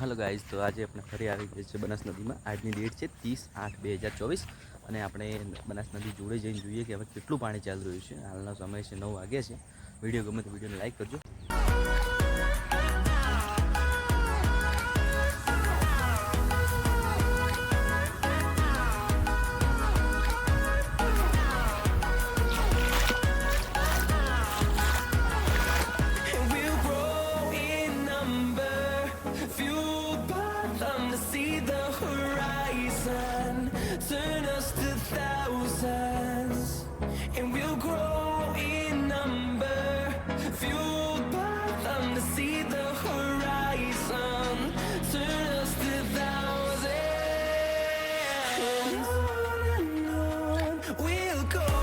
Hello guys તો આજે આપણે ફરી આવી ગઈ છે બનાસ નદીમાં. આજની ડેટ છે ત્રીસ આઠ બે હજાર ચોવીસ. અને આપણે બનાસ નદી જોડે જઈને જોઈએ કે હવે કેટલું પાણી ચાલી રહ્યું છે. હાલનો સમય છે નવ વાગ્યા છે. વીડિયો ગમે તો વિડીયોને લાઈક કરજો. on and on we'll go